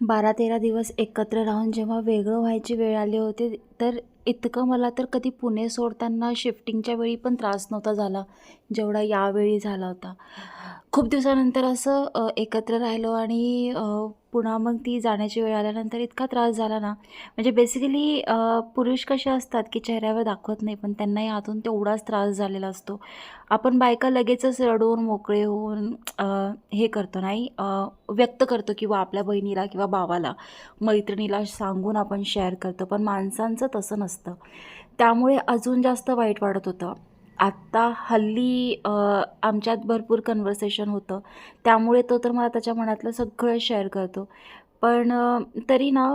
बारा तेरा दिवस एकत्र राहून जेव्हा वेगळं व्हायची वेळ आली होती तर इतकं मला तर कधी पुणे सोडताना शिफ्टिंगच्या वेळी पण त्रास नव्हता झाला जेवढा यावेळी झाला होता. खूप दिवसानंतर असं एकत्र राहिलो आणि पुन्हा मग ती जाण्याची वेळ आल्यानंतर इतका त्रास झाला ना. म्हणजे बेसिकली पुरुष कसे असतात की चेहऱ्यावर दाखवत नाही पण त्यांनाही आतून तेवढाच त्रास झालेला असतो. आपण बायका लगेचच रडून मोकळे होऊन हे करतो नाही व्यक्त करतो किंवा आपल्या बहिणीला किंवा भावाला मैत्रिणीला सांगून आपण शेअर करतो. पण माणसांचं तसं नसतं. त्यामुळे अजून जास्त वाईट वाटत होतं. आत्ता हल्ली आमच्यात भरपूर कन्व्हर्सेशन होतं. त्यामुळे तो तर मला त्याच्या मनातलं सगळं शेअर करतो. पण तरी ना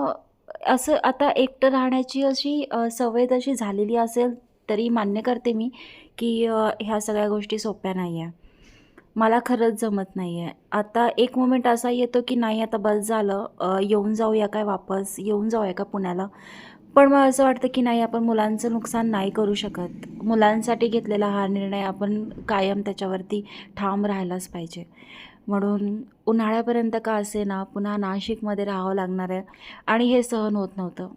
असं आता एकटं राहण्याची अशी सवय तशी झालेली असेल तरी मान्य करते मी की ह्या सगळ्या गोष्टी सोप्या नाही आहे मला खरंच जमत नाही आहे आता एक मोमेंट असा येतो की नाही आता बस झालं. येऊन जाऊया काय वापस? येऊन जाऊया का पुण्याला? पण मला असं वाटतं की नाही आपण मुलांचं नुकसान नाही करू शकत. मुलांसाठी घेतलेला हा निर्णय आपण कायम त्याच्यावरती ठाम राहायलाच पाहिजे. म्हणून उन्हाळ्यापर्यंत का असे ना पुन्हा नाशिकमध्ये राहावं लागणार आहे आणि हे सहन होत नव्हतं.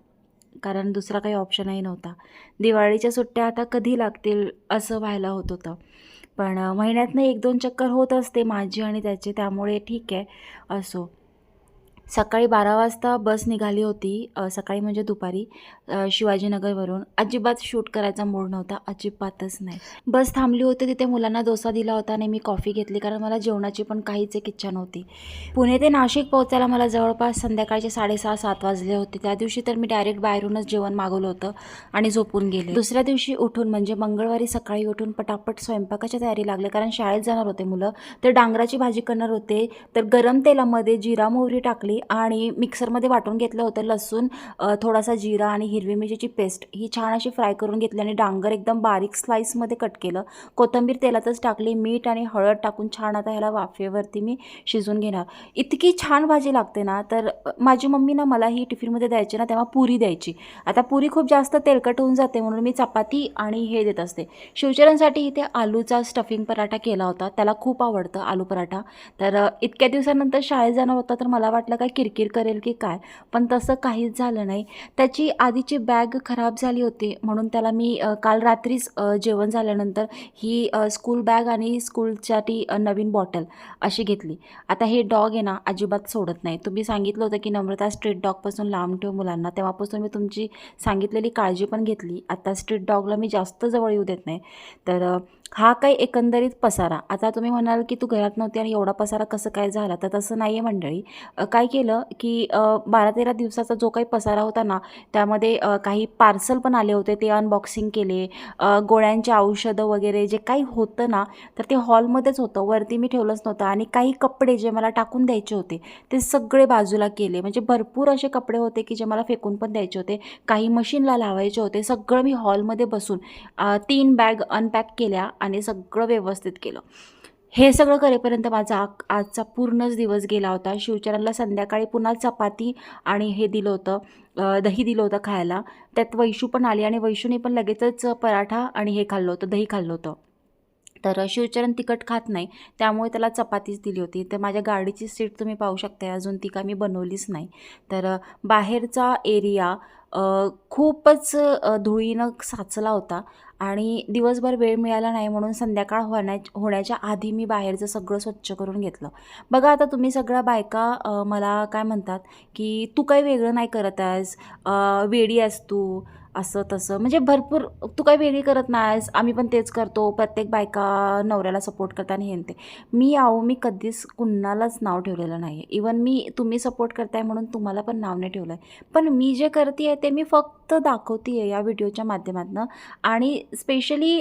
कारण दुसरा काही ऑप्शनही नव्हता. दिवाळीच्या सुट्ट्या आता कधी लागतील असं व्हायला होत होतं. पण महिन्यातनं एक दोन चक्कर होत असते माझी आणि त्याची त्यामुळे ठीक आहे असो. सकाळी बारा वाजता बस निघाली होती सकाळी म्हणजे दुपारी शिवाजीनगरवरून. अजिबात शूट करायचा मूड नव्हता अजिबातच नाही. बस थांबली होती तिथे मुलांना डोसा दिला होता आणि मी कॉफी घेतली कारण मला जेवणाची पण काहीच एक इच्छा नव्हती. पुणे ते नाशिक पोहोचायला मला जवळपास संध्याकाळचे साडेसहा सात वाजले होते. त्या दिवशी तर मी डायरेक्ट बाहेरूनच जेवण मागवलं होतं आणि झोपून गेले. दुसऱ्या दिवशी उठून म्हणजे मंगळवारी सकाळी उठून पटापट स्वयंपाकाच्या तयारी लागले कारण शाळेत जाणार होते मुलं. तर डांगराची भाजी करणार होते. तर गरम तेलामध्ये जिरा मोहरी टाकली आणि मिक्सरमध्ये वाटून घेतलं होतं लसूण थोडासा जिरा आणि हिरवी मिरचीची पेस्ट. ही छान अशी फ्राय करून घेतली आणि डांगर एकदम बारीक स्लाईसमध्ये कट केलं. कोथिंबीर तेलातच टाकली मीठ आणि हळद टाकून छान आता ह्याला वाफेवरती मी शिजून घेणार. इतकी छान भाजी लागते ना तर माझी मम्मी ना मला ही टिफिनमध्ये द्यायची ना तेव्हा पुरी द्यायची. आता पुरी खूप जास्त तेलकट होऊन जाते म्हणून मी चपाती आणि हे देत असते. शिवचरणसाठी इथे आलूचा स्टफिंग पराठा केला होता त्याला खूप आवडतं आलू पराठा. तर इतक्या दिवसानंतर शाळेत जाणार होता तर मला वाटलं काय किरकिर करेल की काय. पण तसं काहीच झालं नाही. त्याची आधीची बॅग खराब झाली होती. म्हणून त्याला मी काल रात्रीच जेवण झाल्यानंतर ही स्कूल बॅग आणि स्कूलसाठी ती नवीन बॉटल अशी घेतली. आता हे डॉग आहे ना अजिबात सोडत नाही. तुम्ही सांगितलं होतं की नम्रता स्ट्रीट डॉगपासून लांब ठेव मुलांना. तेव्हापासून मी तुमची सांगितलेली काळजी पण घेतली. आता स्ट्रीट डॉगला मी जास्त जवळ येऊ देत नाही. तर हा काही एकंदरीत पसारा. आता तुम्ही म्हणाल की तू घरात नव्हती आणि एवढा पसारा कसं काय झाला? तर तसं नाही आहे मंडळी काय केलं की बारा तेरा दिवसाचा जो काही पसारा होता ना त्यामध्ये काही पार्सल पण आले होते. ते अनबॉक्सिंग केले. गोळ्यांचे औषधं वगैरे जे काही होतं ना तर ते हॉलमध्येच होतं. वरती मी ठेवलंच नव्हतं. आणि काही कपडे जे मला टाकून द्यायचे होते ते सगळे बाजूला केले. म्हणजे भरपूर असे कपडे होते की जे मला फेकून पण द्यायचे होते. काही मशीनला लावायचे होते. सगळं मी हॉलमध्ये बसून तीन बॅग अनपॅक केल्या. आणि सगळं व्यवस्थित केलं. हे सगळं करेपर्यंत माझा आ- आजचा पूर्णच दिवस गेला होता. शिवचरणला संध्याकाळी पुन्हा चपाती आणि हे दिलं होतं दही दिलं होतं खायला. त्यात वैशू पण आली आणि वैशूने पण लगेचच पराठा आणि हे खाल्लं होतं दही खाल्लं होतं. तर शिवचरण तिखट खात नाही. त्यामुळे त्याला चपातीच दिली होती. तर माझ्या गाडीची सीट तुम्ही पाहू शकता अजून ती काय मी बनवलीच नाही. तर बाहेरचा एरिया खूपच धुळीनं साचला होता. आणि दिवसभर वेळ मिळाला नाही म्हणून संध्याकाळ होण्या होण्याच्या आधी मी बाहेरचं सगळं स्वच्छ करून घेतलं. बघा आता तुम्ही सगळ्या बायका मला काय म्हणतात की तू काही वेगळं नाही करत आहेस. वेडी आहेस तू. असं तसं. म्हणजे भरपूर तू काही वेगळी करत नाहीस आम्ही पण तेच करतो प्रत्येक बायका नवऱ्याला सपोर्ट करताना हे ते. मी आहो मी कधीच कुणालाच नाव ठेवलेलं नाही आहे इवन मी तुम्ही सपोर्ट करताय म्हणून तुम्हाला पण नाव नाही ठेवलं आहे पण मी जे करते आहे ते मी फक्त दाखवते आहे या व्हिडिओच्या माध्यमातून. आणि स्पेशली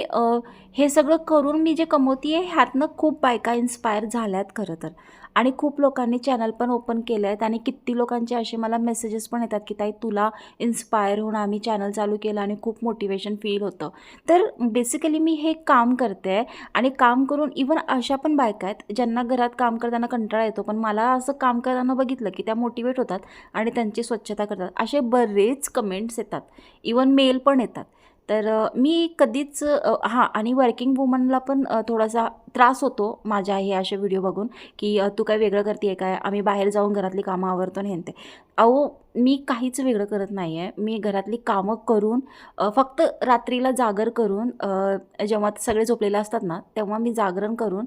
हे सगळं करून मी जे कमवते आहे ह्यातनं खूप बायका इन्स्पायर झाल्यात खरं तर. आणि खूप लोकांनी चॅनल पण ओपन केले आहेत आणि किती लोकांचे असे मला मेसेजेस पण येतात की ताई तुला इन्स्पायर होऊन आम्ही चॅनल चालू केलं आणि खूप मोटिवेशन फील होतं. तर बेसिकली मी हे काम करते आहे आणि काम करून इवन अशा पण बायका आहेत ज्यांना घरात काम करताना कंटाळा येतो पण मला असं काम करताना बघितलं की त्या मोटिवेट होतात आणि त्यांची स्वच्छता करतात. असे बरेच कमेंट्स येतात. इवन मेल पण येतात. तर मी कधीच हां आणि वर्किंग वुमनला पण थोडासा त्रास होतो माझ्या हे असे व्हिडिओ बघून की तू काय वेगळं करते आहे काय? आम्ही बाहेर जाऊन घरातली कामं आवरतो आणि ते अहो मी काहीच वेगळं करत नाही आहे मी घरातली कामं करून फक्त रात्रीला जागर करून जेव्हा सगळे झोपलेले असतात ना तेव्हा मी जागरण करून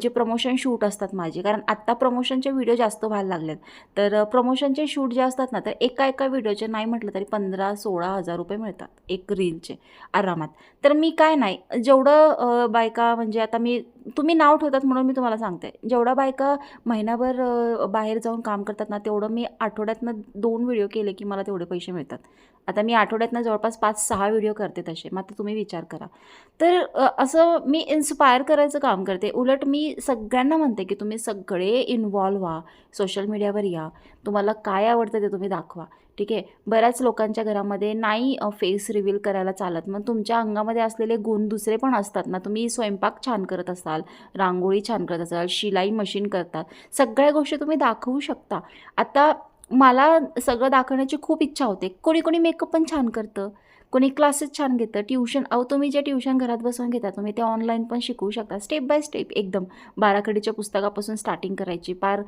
जे प्रमोशन शूट असतात माझे कारण आत्ता प्रमोशनचे व्हिडिओ जास्त व्हायला लागलेत. तर प्रमोशनचे शूट जे असतात ना तर एका एका व्हिडिओचे नाही म्हटलं तरी पंधरा सोळा हजार रुपये मिळतात एक रीलचे आरामात. तर मी काय नाही जेवढं बायका म्हणजे आता मी तुम्ही नाव ठेवतात म्हणून मी तुम्हाला सांगते. जेवढा बायका महिनाभर बाहेर जाऊन काम करतात ना तेवढं मी आठवड्यातनं दोन व्हिडिओ केले की मला तेवढे पैसे मिळतात. आता मी आठवड्यातनं जवळपास पाच सहा व्हिडिओ करते तसे. मग आता तुम्ही विचार करा. तर असं मी इन्स्पायर करायचं काम करते. उलट मी सगळ्यांना म्हणते की तुम्ही सगळे इन्वॉल्व व्हा. सोशल मीडियावर या. तुम्हाला काय आवडतं ते तुम्ही दाखवा. ठीक आहे? बऱ्याच लोकांच्या घरामध्ये नाही फेस रिव्हील करायला चालत. मग तुमच्या अंगामध्ये असलेले गुण दुसरे पण असतात ना? तुम्ही स्वयंपाक छान करत असाल रांगोळी छान करत असाल शिलाई मशीन करतात. सगळ्या गोष्टी तुम्ही दाखवू शकता. आता मला सगळं दाखवण्याची खूप इच्छा होते. कोणी कोणी मेकअप पण छान करतं. कोणी क्लासेस छान घेतं ट्युशन अहो तुम्ही जे ट्युशन घरात बसून घेता तुम्ही ते ऑनलाईन पण शिकवू शकता. स्टेप बाय स्टेप एकदम. बाराखडीच्या पुस्तकापासून स्टार्टिंग करायची. पार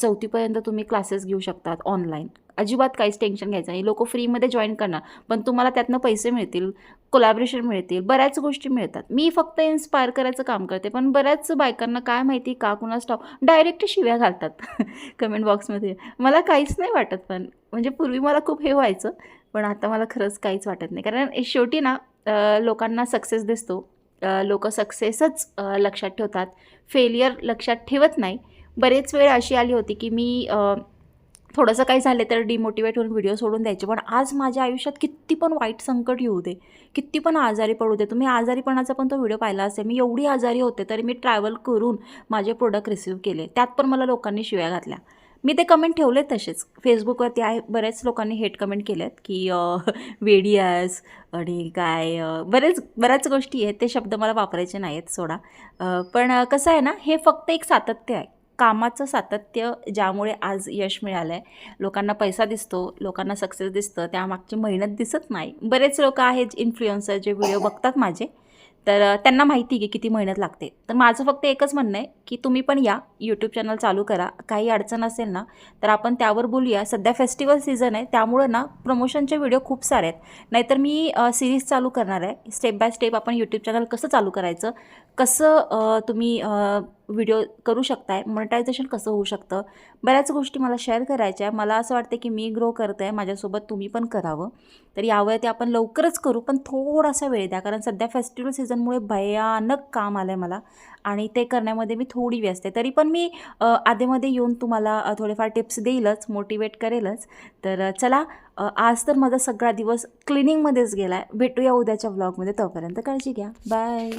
चौथीपर्यंत तुम्ही क्लासेस घेऊ शकतात ऑनलाईन अजिबात काहीच टेन्शन घ्यायचं नाही. लोक फ्रीमध्ये जॉईन करणार पण तुम्हाला त्यातनं पैसे मिळतील कोलॅबरेशन मिळतील बऱ्याच गोष्टी मिळतात. मी फक्त इन्स्पायर करायचं काम करते पण बऱ्याच बायकांना काय माहिती का कुणा स्टॉप डायरेक्ट शिव्या घालतात. कमेंट बॉक्समध्ये मला काहीच नाही वाटत पण. म्हणजे पूर्वी मला खूप हे व्हायचं पण आता मला खरंच काहीच वाटत नाही. कारण शेवटी ना लोकांना सक्सेस दिसतो. लोक सक्सेसच लक्षात ठेवतात. फेलियर लक्षात ठेवत नाही. बरेच वेळ अशी आली होती की मी थोडंसं काही झालं तर डिमोटिवेट होऊन व्हिडिओ सोडून द्यायचे. पण आज माझ्या आयुष्यात किती पण वाईट संकट येऊ दे किती पण आजारी पडू दे तुम्ही आजारीपणाचा पण तो व्हिडिओ पाहिला असेल. मी एवढी आजारी होते तरी मी ट्रॅव्हल करून माझे प्रोडक्ट रिसीव केले. त्यात पण मला लोकांनी शिव्या घातल्या. मी ते कमेंट ठेवले तसेच. फेसबुकवरती आहे बऱ्याच लोकांनी हेट कमेंट केल्यात की अ, वेडी आहेस आणि काय बरेच बऱ्याच गोष्टी आहेत. ते शब्द मला वापरायचे नाही आहेत सोडा पण कसं आहे ना हे फक्त एक सातत्य आहे. कामाचं सातत्य ज्यामुळे आज यश मिळालं आहे लोकांना पैसा दिसतो लोकांना सक्सेस दिसतं त्यामागची मेहनत दिसत नाही. बरेच लोक आहेत इन्फ्लुएन्सर जे व्हिडिओ बघतात माझे. तर त्यांना माहिती आहे की किती मेहनत लागते. तर माझं फक्त एकच म्हणणं आहे की तुम्ही पण या यूट्यूब चॅनल चालू करा. काही अडचण असेल ना तर आपण त्यावर बोलूया. सध्या फेस्टिवल सीझन आहे त्यामुळं ना प्रमोशनचे व्हिडिओ खूप सारे आहेत. नाहीतर मी सिरीज चालू करणार आहे. स्टेप बाय स्टेप आपण यूट्यूब चॅनल कसं चालू करायचं? कसं तुम्ही व्हिडिओ करू शकताय मॉनिटायझेशन कसं होऊ शकतं? बऱ्याच गोष्टी मला शेअर करायच्या. आहे मला असं वाटतं की मी ग्रो करत आहे माझ्यासोबत तुम्ही पण करावं. तर यावर ते आपण लवकरच करू पण थोडासा वेळ द्या. कारण सध्या फेस्टिवल सीझनमुळे भयानक काम आलं आहे मला आणि ते करण्यामध्ये मी थोडी व्यस्त आहे. तरी पण मी आधेमध्ये येऊन तुम्हाला थोडेफार टिप्स देईलच मोटिवेट करेलच. तर चला आज तर माझा सगळा दिवस क्लिनिंगमध्येच गेला आहे भेटूया उद्याच्या ब्लॉगमध्ये तोपर्यंत काळजी घ्या. बाय